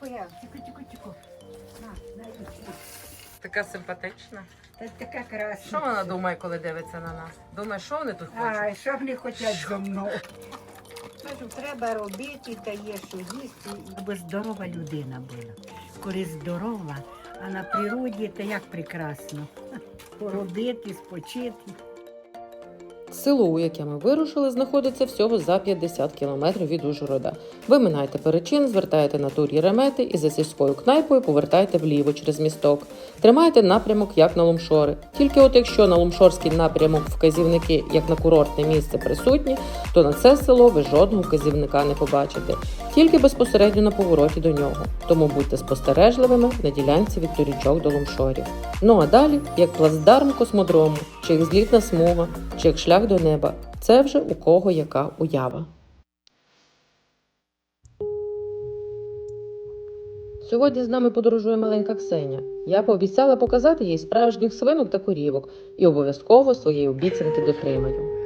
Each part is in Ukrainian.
твоя. Тихо, тихо, тихо. На, на. Така симпатична. Та така красна. Що вона думає, коли дивиться на нас? Думає, що вони тут хочуть? Ай, що вони хочуть зо мною? Кажу, треба робити, та є що їсти. Аби здорова людина була. Коли здорова, а на природі то як прекрасно. Поробити, спочити. Село, у яке ми вирушили, знаходиться всього за 50 кілометрів від Ужгорода. Ви минаєте перечин, звертаєте на тур Єремети і за сільською кнайпою повертаєте вліво через місток. Тримаєте напрямок як на Лумшори. Тільки от якщо на Лумшорський напрямок вказівники як на курортне місце присутні, то на це село ви жодного вказівника не побачите, тільки безпосередньо на повороті до нього. Тому будьте спостережливими на ділянці від турічок до Лумшорів. Ну а далі, як плацдарм космодрому, чи як злітна смуга, чи як шлях до неба. Це вже у кого яка уява. Сьогодні з нами подорожує маленька Ксеня. Я пообіцяла показати їй справжніх свинок та корівок і обов'язково своєї обіцянки дотримаю.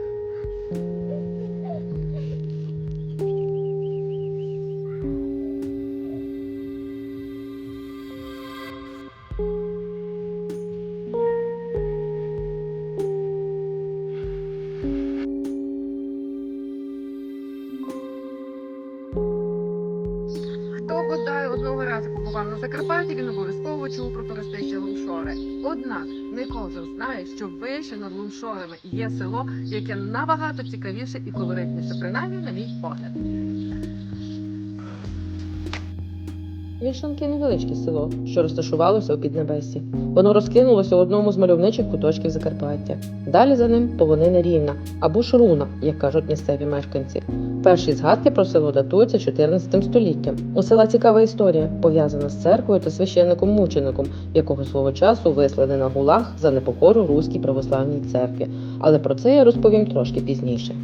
Закарпатті, він обов'язково чув про туристичні лумшори. Однак не кожен знає, що вище над лумшорами є село, яке набагато цікавіше і колоритніше, принаймні на мій погляд. Вільшанки невеличке село, що розташувалося у Піднебесі. Воно розкинулося у одному з мальовничих куточків Закарпаття. Далі за ним полонина рівна або шруна, як кажуть місцеві мешканці. Перші згадки про село датуються 14 століттям. У села цікава історія, пов'язана з церквою та священником-мучеником, якого свого часу вислали на гулах за непокору руській православній церкві. Але про це я розповім трошки пізніше.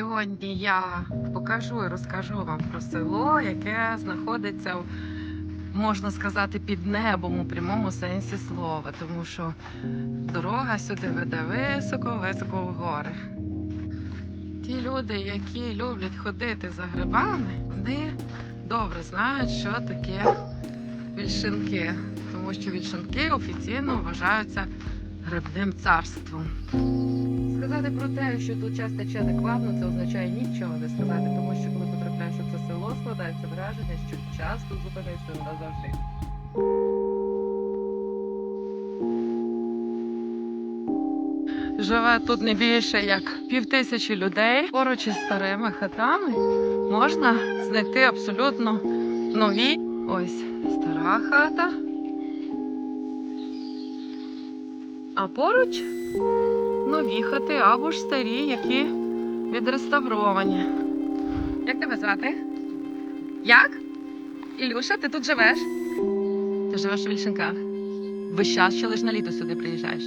Сьогодні я покажу і розкажу вам про село, яке знаходиться, можна сказати, під небом у прямому сенсі слова, тому що дорога сюди веде високо-високо в гори. Ті люди, які люблять ходити за грибами, вони добре знають, що таке вільшинки, тому що вільшинки офіційно вважаються грибним царством. Сказати про те, що тут час тече адекватно, це означає нічого не сказати, тому що коли потрапляєш у це село, складається враження, що час тут зупинився назавжди. Живе тут не більше як пів тисячі людей. Поруч із старими хатами можна знайти абсолютно нові. Ось стара хата. А поруч нові хати або ж старі, які відреставровані. Як тебе звати? Як? Ілюша, ти тут живеш? Ти живеш у Вільшинках? Весь час чи лиш на літо сюди приїжджаєш?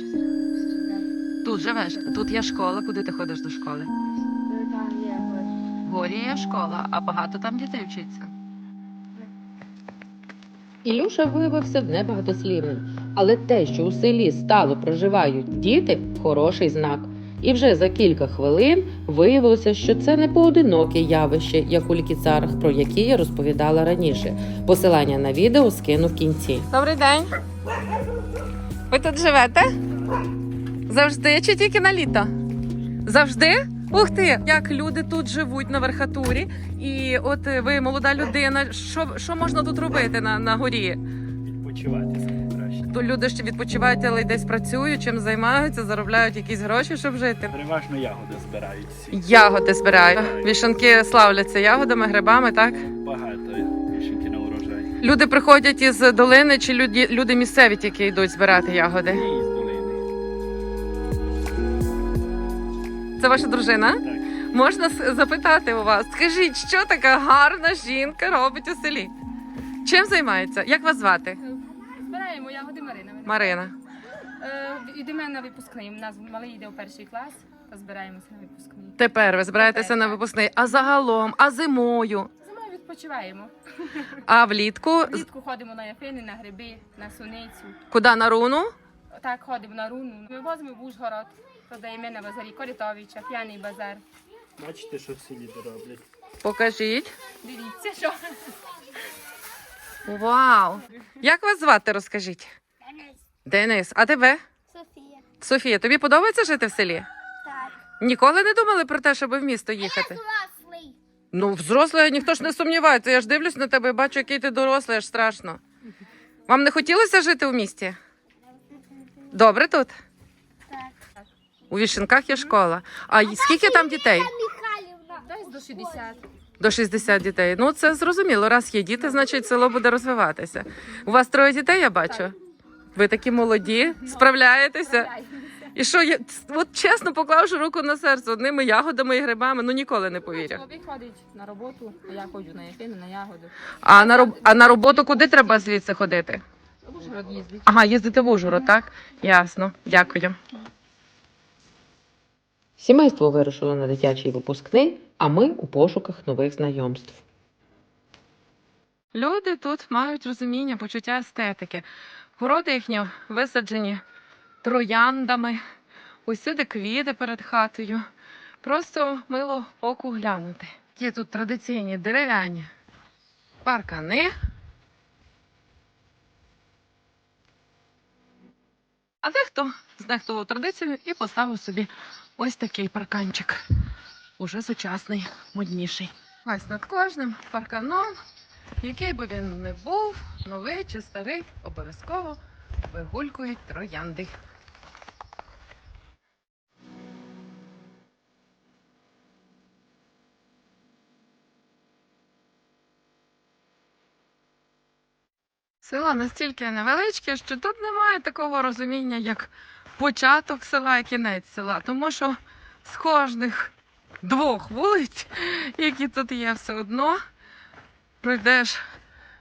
Тут живеш? Тут є школа, куди ти ходиш до школи? В горі є школа, а багато там дітей вчиться. Ілюша виявився небагатослівним, але те, що у селі стало проживають діти, хороший знак. І вже за кілька хвилин виявилося, що це не поодиноке явище, як у лікіцарах, про які я розповідала раніше. Посилання на відео скину в кінці. Добрий день. Ви тут живете? Завжди чи тільки на літо? Завжди? Ух ти! Як люди тут живуть на верхатурі, і от ви молода людина. Що, що можна тут робити на, на горі? Відпочивати. То люди ж відпочивають, але й десь працюють, чим займаються, заробляють якісь гроші, щоб жити. Переважно ягоди збирають всі. Ягоди збирають. Вішанки славляться ягодами, грибами, так? Багато вишеньки на урожай. Люди приходять із долини, чи люди, люди місцеві тільки йдуть збирати ягоди. І з долини. Це ваша дружина? Так. Можна с- запитати у вас, скажіть, що така гарна жінка робить у селі? Чим займається? Як вас звати? Ягоди Марина. Марина. Е, Йдемо на випускний. У нас малий йде у перший клас, то збираємося на випускний. Тепер ви збираєтеся Тепер, на так. випускний. А загалом, а зимою, Зимою відпочиваємо. а влітку Влітку ходимо на яфини, на гриби, на суницю. куди на руну? Так, ходимо на руну. Ми возимо в Ужгород, продаємо на базарі Корітовича, п'яний базар. Бачите, що в селі роблять. Покажіть. Дивіться, що. Вау! Як вас звати, розкажіть? Денис, Денис, а тебе? Софія. Софія, тобі подобається жити в селі? Так. Ніколи не думали про те, щоб в місто їхати? Класний. Ну, взрослий ніхто ж не сумнівається. Я ж дивлюсь на тебе і бачу, який ти дорослий, аж страшно. Вам не хотілося жити у місті? Добре тут? Так. У Віщенках є школа. А скільки там дітей? Михайлівна. Десь до 60. До 60 дітей. Ну, це зрозуміло. Раз є діти, значить село буде розвиватися. У вас троє дітей, я бачу. Ви такі молоді, справляєтеся. І що я от чесно поклавши руку на серце, одними ягодами і грибами, ну ніколи не повірю. Чоловік ходить на роботу, а я ходжу на ефіни, на ягоди. А на роб... а на роботу куди треба звідси ходити? В Ужгород їздить. Ага, їздити в Ужгород, так? Ясно. Дякую. Сімейство вирушило на дитячий випускний, а ми у пошуках нових знайомств. Люди тут мають розуміння, почуття естетики. Городи їхні висаджені трояндами, усюди квіти перед хатою. Просто мило оку глянути. Є тут традиційні дерев'яні паркани. А дехто знехтував традицію і поставив собі ось такий парканчик. Уже сучасний, модніший. Ось над кожним парканом який би він не був, новий чи старий, обов'язково вигулькують троянди. Село настільки невеличке, що тут немає такого розуміння, як початок села і кінець села, тому що з кожних двох вулиць, які тут є, все одно пройдеш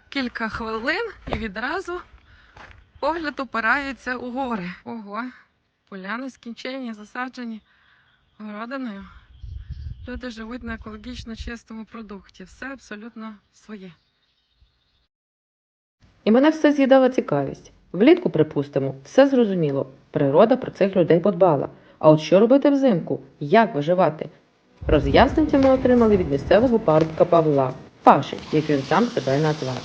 кілька хвилин і відразу погляд упирається у гори. Ого, поляни скінчені, засаджені городиною. Люди живуть на екологічно чистому продукті. Все абсолютно своє. І мене все з'їдала цікавість. Влітку, припустимо, все зрозуміло. Природа про цих людей подбала. А от що робити взимку? Як виживати? Роз'яснення ми отримали від місцевого парубка Павла, Паші, як він сам себе назвав.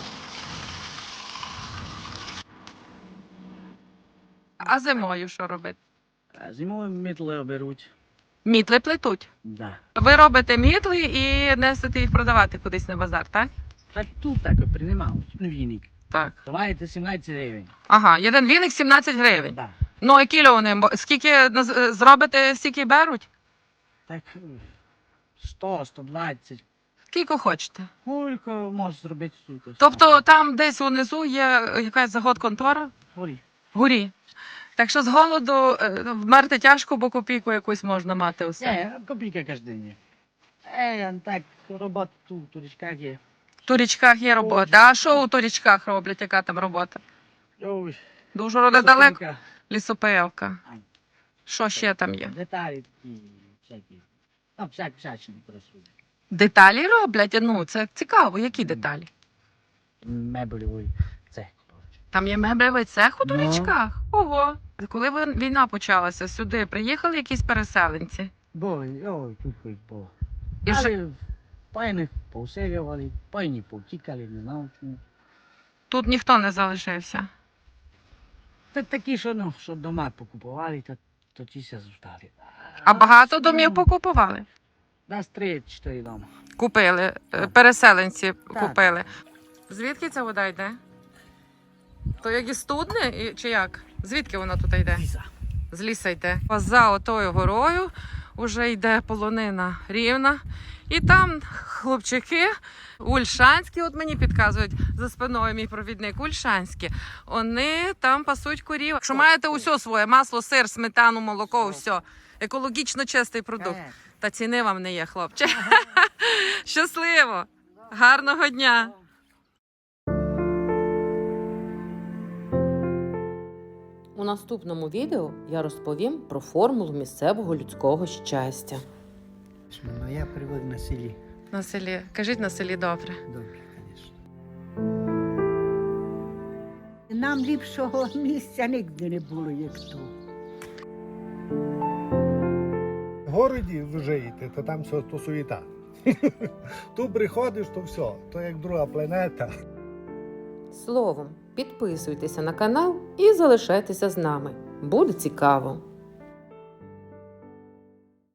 А зимою що робити? А зимою мітли беруть. Мітли плетуть. Да. Ви робите мітли і несете їх продавати кудись на базар, так? Так тут так приймають. Ну, віник. Так. Давайте 17 гривень. Ага, один віник 17 гривень. Да. Ну, а кіло вони? Скільки наз- зробите, стільки беруть? Так 100, 120. Скільки хочете. Скільки може зробити тут? Тобто там десь унизу є якась загод-контора Горі. вгорі. Так що з голоду е, вмерти тяжко, бо копійку якусь можна мати усе. Не, копійка кожен день. Е, так, робота тут, у річках є. В турічках є робота. А що у турічках роблять? Яка там робота? Ой, Дуже роде далеко. сухенька. Лісопилка. Що ще там є? Деталі такі, всякі. Там всякі всячини працюють. Деталі роблять? Ну, це цікаво, які деталі? Меблевий цех. Там є меблевий цех у Ну. турічках. Ого. Коли війна почалася, сюди приїхали якісь переселенці. Бо, ой, тут хоч було. І Але паяних повселювали, паяні повтікали, не знав чому. тут ніхто не залишився. Та такі, що, ну, що дома покупували, то, то ті ся зустали. А багато домів покупували? Нас три-чотири дома. Купили. е, Так. Переселенці Так. купили. Звідки ця вода йде? То як із студни і- чи як? Звідки вона тут йде? Ліза. З ліса йде. За отою горою вже йде полонина рівна. І там хлопчики ульшанські, от мені підказують за спиною мій провідник ульшанські. Вони там пасуть корів. Якщо маєте усе своє масло, сир, сметану, молоко, все. Екологічно чистий продукт. Е, Та ціни вам не є, хлопче. Щасливо! Гарного дня! Наступному відео я розповім про формулу місцевого людського щастя. Ну, я привик на селі. На селі. Кажіть на селі добре. Добре, звісно. Нам ліпшого місця нігде не було, як тут. В городі ви живете, то там все то суєта. Тут приходиш, то все, то як друга планета. Словом, підписуйтеся на канал і залишайтеся з нами. Буде цікаво!